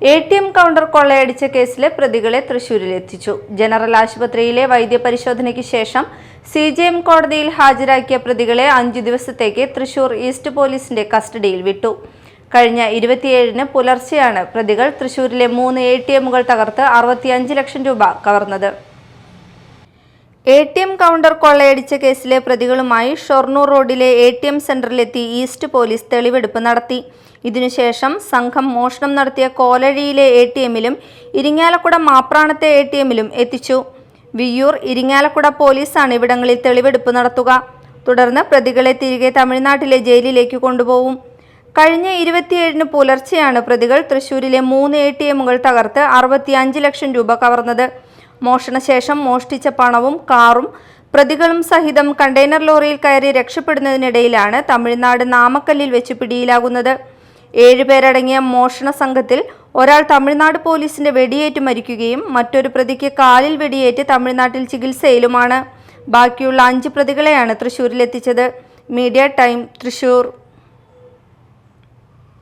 A T M counter കൊള്ളയടിച്ച കേസിലെ പ്രതികളെ തൃശൂരിലെത്തിച്ചു. ജനറൽ ആശുപത്രിയിലെ വൈദ്യപരിശോധനയ്ക്ക് ശേഷം സി ജെ എം കോടതിയിൽ ഹാജരാക്കിയ പ്രതികളെ അഞ്ചു ദിവസത്തേക്ക് തൃശൂർ ഈസ്റ്റ് പോലീസിന്റെ കസ്റ്റഡിയിൽ വിട്ടു. കഴിഞ്ഞ ഇരുപത്തിയേഴിന് പുലർച്ചെയാണ് പ്രതികൾ തൃശൂരിലെ മൂന്ന് എ ടി എമ്മുകൾ തകർത്ത് അറുപത്തിയഞ്ച് ലക്ഷം രൂപ കവർന്നത്. എ ടി എം കൗണ്ടർ കൊള്ളയടിച്ച കേസിലെ പ്രതികളുമായി ഷൊർണൂർ റോഡിലെ എ ടി എം സെന്ററിലെത്തി ഈസ്റ്റ് പോലീസ് തെളിവെടുപ്പ് നടത്തി. ഇതിനുശേഷം സംഘം മോഷണം നടത്തിയ കോലഴിയിലെ എ ടി എമ്മിലും ഇരിങ്ങാലക്കുട മാപ്രാണത്തെ എ ടി എമ്മിലും എത്തിച്ചു. വിയ്യൂർ ഇരിങ്ങാലക്കുട പോലീസാണ് ഇവിടങ്ങളിൽ തെളിവെടുപ്പ് നടത്തുക. തുടർന്ന് പ്രതികളെ തിരികെ തമിഴ്നാട്ടിലെ ജയിലിലേക്ക് കൊണ്ടുപോകും. കഴിഞ്ഞ ഇരുപത്തിയേഴിന് പുലർച്ചെയാണ് പ്രതികൾ തൃശൂരിലെ മൂന്ന് എ ടി എമ്മുകൾ തകർത്ത് അറുപത്തിയഞ്ച് ലക്ഷം രൂപ കവർന്നത്. മോഷണശേഷം മോഷ്ടിച്ച പണവും കാറും പ്രതികളും സഹിതം കണ്ടെയ്നർ ലോറിയിൽ കയറി രക്ഷപ്പെടുന്നതിനിടയിലാണ് തമിഴ്നാട് നാമക്കല്ലിൽ വെച്ച് പിടിയിലാകുന്നത്. ഏഴുപേരടങ്ങിയ മോഷണ സംഘത്തിൽ ഒരാൾ തമിഴ്നാട് പോലീസിന്റെ വെടിയേറ്റ് മരിക്കുകയും മറ്റൊരു പ്രതിക്ക് കാലിൽ വെടിയേറ്റ് തമിഴ്നാട്ടിൽ ചികിത്സയിലുമാണ്. ബാക്കിയുള്ള അഞ്ച് പ്രതികളെയാണ് തൃശൂരിലെത്തിച്ചത്. Media time Thrissur.